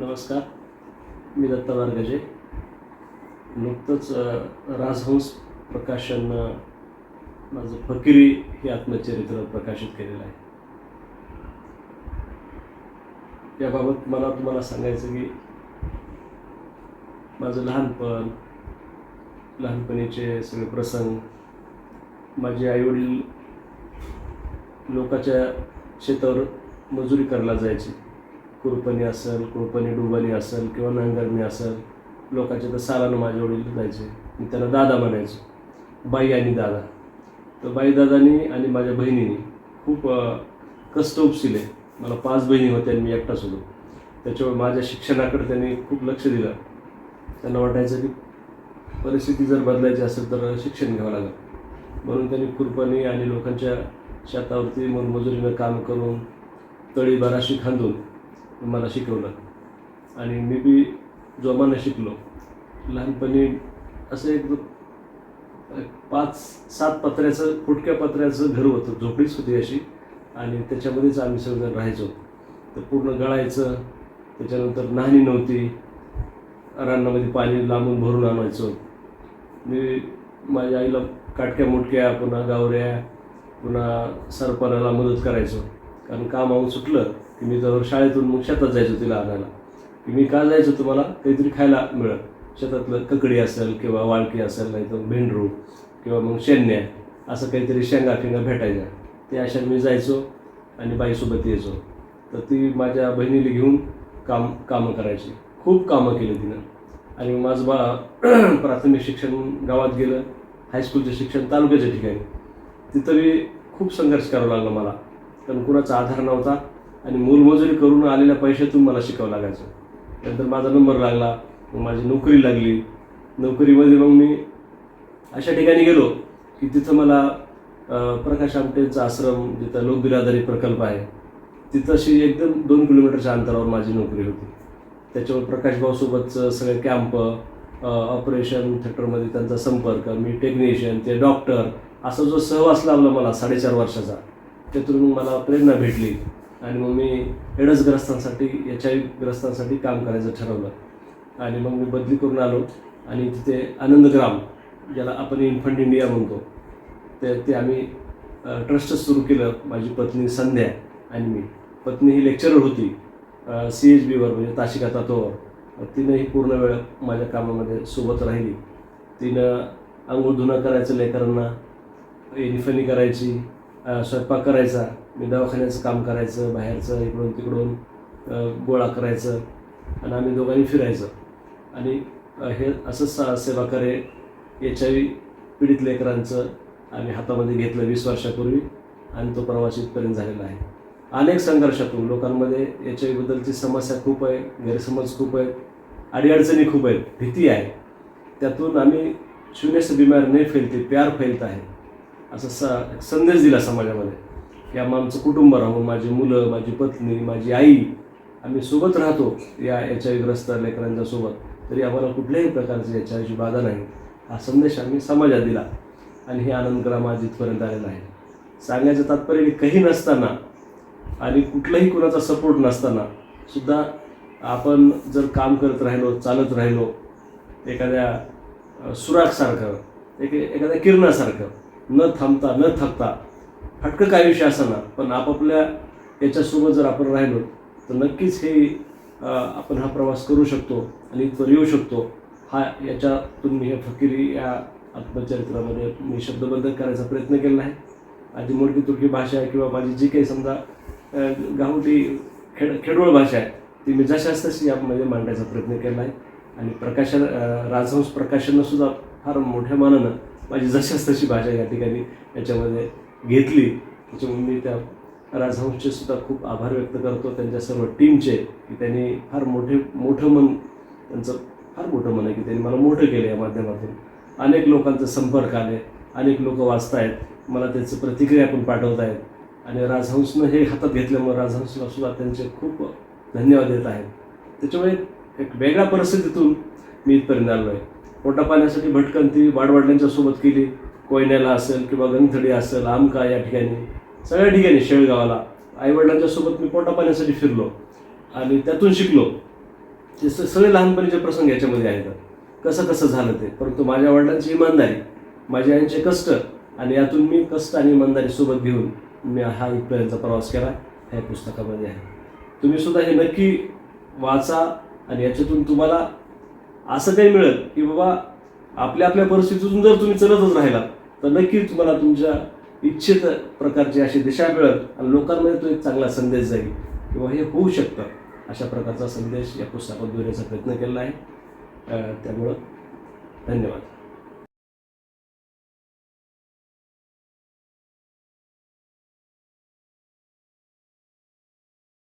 नमस्कार मी दत्ता वारगजे नुकतंच राजहंस प्रकाशन माझं फकिरी हे आत्मचरित्र प्रकाशित केलेलं आहे. याबाबत मला तुम्हाला सांगायचं की माझं लहानपण लहानपणीचे सगळे प्रसंग माझे आईवडील लोकाच्या शेतावर मजुरी करायला जायची. कुरपणी असेल कुरपणी डुबणी असेल किंवा नांगरणी असेल लोकांच्या तर सालानं माझे वडील जायचे मी त्यांना दादा म्हणायचो. बाई आणि दादा. तर बाई दादानी आणि माझ्या बहिणीने खूप कष्ट उपसिले. मला पाच बहिणी होत्या आणि मी एकटाच होतो त्याच्यामुळे माझ्या शिक्षणाकडे त्यांनी खूप लक्ष दिलं. त्यांना वाटायचं की परिस्थिती जर बदलायची असेल तर शिक्षण घ्यावं लागेल. म्हणून त्यांनी खुरपणी आणि लोकांच्या शेतावरती मनमजुरीनं काम करून तळी बराशी खांदून मला शिकवलं. आणि मी बी जोमानं शिकलो. लहानपणी असं एक पाच सात पत्र्याचं फुटक्या पत्र्याचं घर होतं झोपडीच होती अशी. आणि त्याच्यामध्येच आम्ही सगळेजण राहायचो. तर पूर्ण गळायचं त्याच्यानंतर नाहणी नव्हती. रानामध्ये पाणी लांबून भरून आणायचो. मी माझ्या आईला काटक्या मुटक्या पुन्हा गावऱ्या पुन्हा सरपणाला मदत करायचो. कारण काम आवून सुटलं की मी जवळ शाळेतून मग शेतात जायचो तिला आणायला. की मी का जायचो तुम्हाला काहीतरी खायला मिळत शेतातलं ककडी असेल किंवा वाळकी असेल नाही तर भेंडरू किंवा मग शेन्या असं काहीतरी शेंगा फिंगा भेटायच्या. ते अशा मी जायचो आणि बाईसोबत यायचो. तर ती माझ्या बहिणीला घेऊन काम कामं करायची. खूप कामं केली तिनं. आणि माझं बा प्राथमिक शिक्षण गावात गेलं. हायस्कूलचं शिक्षण तालुक्याच्या ठिकाणी. तिथं मी खूप संघर्ष करावा लागला मला. कारण कुणाचा आधार नव्हता आणि मोलमजुरी करून आलेल्या पैशातून मला शिकावं लागायचं. नंतर माझा नंबर लागला मग माझी नोकरी लागली. नोकरीमध्ये मग मी अशा ठिकाणी गेलो की तिथं मला प्रकाश आमटेंचा आश्रम जिथं लोकबिरादारी प्रकल्प आहे तिथंशी एकदम दोन किलोमीटरच्या अंतरावर माझी नोकरी होती. त्याच्यावर प्रकाश भाऊसोबतचं सगळे कॅम्प ऑपरेशन थिएटरमध्ये त्यांचा संपर्क मी टेक्निशियन ते डॉक्टर असा जो सहवास लाभला मला साडेचार वर्षाचा. त्यातून मला प्रेरणा भेटली आणि मग मी एडसग्रस्तांसाठी एच आय ग्रस्तांसाठी काम करायचं ठरवलं. आणि मग मी बदली करून आलो आणि तिथे आनंदग्राम ज्याला आपण इन्फंट इंडिया म्हणतो ते ते आम्ही ट्रस्ट सुरू केलं माझी पत्नी संध्या आणि मी. पत्नी ही लेक्चरर होती सी एच बीवर म्हणजे ताशिका तत्वावर तिनंही पूर्ण वेळ माझ्या कामामध्ये सोबत राहिली. तिनं आंघोळ धुणं करायचं लेकरांना एनिफनी करायची स्वयंपाक करायचा मी दवाखान्याचं काम करायचं बाहेरचं इकडून तिकडून गोळा करायचं आणि आम्ही दोघांनी फिरायचं. आणि हे असं सा सेवा करे एच आय व्ही पीडित लेकरांचं आम्ही हातामध्ये घेतलं वीस वर्षापूर्वी आणि तो प्रवास इथपर्यंत झालेला आहे. अनेक संघर्षातून लोकांमध्ये एच आय व्हीबद्दलची समस्या खूप आहे गैरसमज खूप आहेत अडीअडचणी खूप आहेत भीती आहे. त्यातून आम्ही शून्य से बीमार नाही फैलते प्यार फैलता आहे. असं स संदेश दिला समाजामध्ये की आम्ही आमचं कुटुंब राहू माझी मुलं माझी पत्नी माझी आई आम्ही सोबत राहतो या एच आय ग्रस्त लेकरांच्या सोबत. तरी आम्हाला कुठल्याही प्रकारची एच आयची बाधा नाही. हा संदेश आम्ही समाजात दिला. आणि हे आनंदग्राम आज इथपर्यंत आलेला आहे. सांगायचं तात्पर्य की काही नसताना आणि कुठलाही कुणाचा सपोर्ट नसताना सुद्धा आपण जर काम करत राहिलो चालत राहिलो एखाद्या सुराखसारखं एक एखाद्या किरणासारखं न थांबता न थकता फटकं काय विषय असाना पण आपापल्या याच्यासोबत जर आपण राहिलो तर नक्कीच हे आपण हा प्रवास करू शकतो आणि इथवर येऊ शकतो. हा याच्यातून मी हे फकीरी या आत्मचरित्रामध्ये मी शब्दबद्ध करायचा प्रयत्न केला आहे. आधी मोडकी तुर्की भाषा आहे किंवा माझी जी काही समजा गावठी खेड खेडोळ भाषा आहे ती मी जशाच तशी यामध्ये मांडायचा प्रयत्न केला आहे. आणि प्रकाशन राजहंस प्रकाशनंसुद्धा फार मोठ्या मानानं माझी जशाच तशी भाषा या ठिकाणी याच्यामध्ये घेतली. त्याच्यामुळे मी त्या राजहंशचे सुद्धा खूप आभार व्यक्त करतो. त्यांच्या सर्व टीमचे की त्यांनी फार मोठे मोठं मन त्यांचं फार मोठं मन आहे की त्यांनी मला मोठं केलं या माध्यमातून. अनेक लोकांचा संपर्क आले अनेक लोक वाचतायत मला त्याचं प्रतिक्रिया पण पाठवत आहेत आणि राजहंसनं हे हातात घेतल्यामुळे राजहंसला सुद्धा त्यांचे खूप धन्यवाद देत आहेत त्याच्यामुळे एक वेगळ्या परिस्थितीतून मी इथपर्यंत आलो आहे पोटापाण्यासाठी भटकंती वाडवडिलांच्या सोबत केली. कोयन्याला असेल किंवा गंगथडी असेल आमका या ठिकाणी सगळ्या ठिकाणी शेळगावाला. आईवडिलांच्या सोबत मी पोटापाण्यासाठी फिरलो आणि त्यातून शिकलो. ते स- सगळे लहानपणीचे प्रसंग याच्यामध्ये आहेत. कसं कसं झालं ते? परंतु माझ्या वडिलांची इमानदारी माझ्या आईचे कष्ट आणि यातून मी कष्ट आणि इमानदारी सोबत घेऊन मी हा इथपर्यंतचा प्रवास केला. ह्या पुस्तकामध्ये आहे. तुम्ही सुद्धा हे नक्की वाचा आणि याच्यातून तुम्हाला असं काही मिळत की बाबा आपल्या आपल्या परिस्थितीतून जर तुम्ही चलतच राहिला तर नक्की तुम्हाला तुमच्या इच्छित प्रकारची अशी दिशा मिळत आणि लोकांमध्ये तो एक चांगला संदेश जाईल किंवा हे होऊ शकतं. अशा प्रकारचा संदेश या पुस्तकात देण्याचा प्रयत्न केलेला आहे. त्यामुळं धन्यवाद.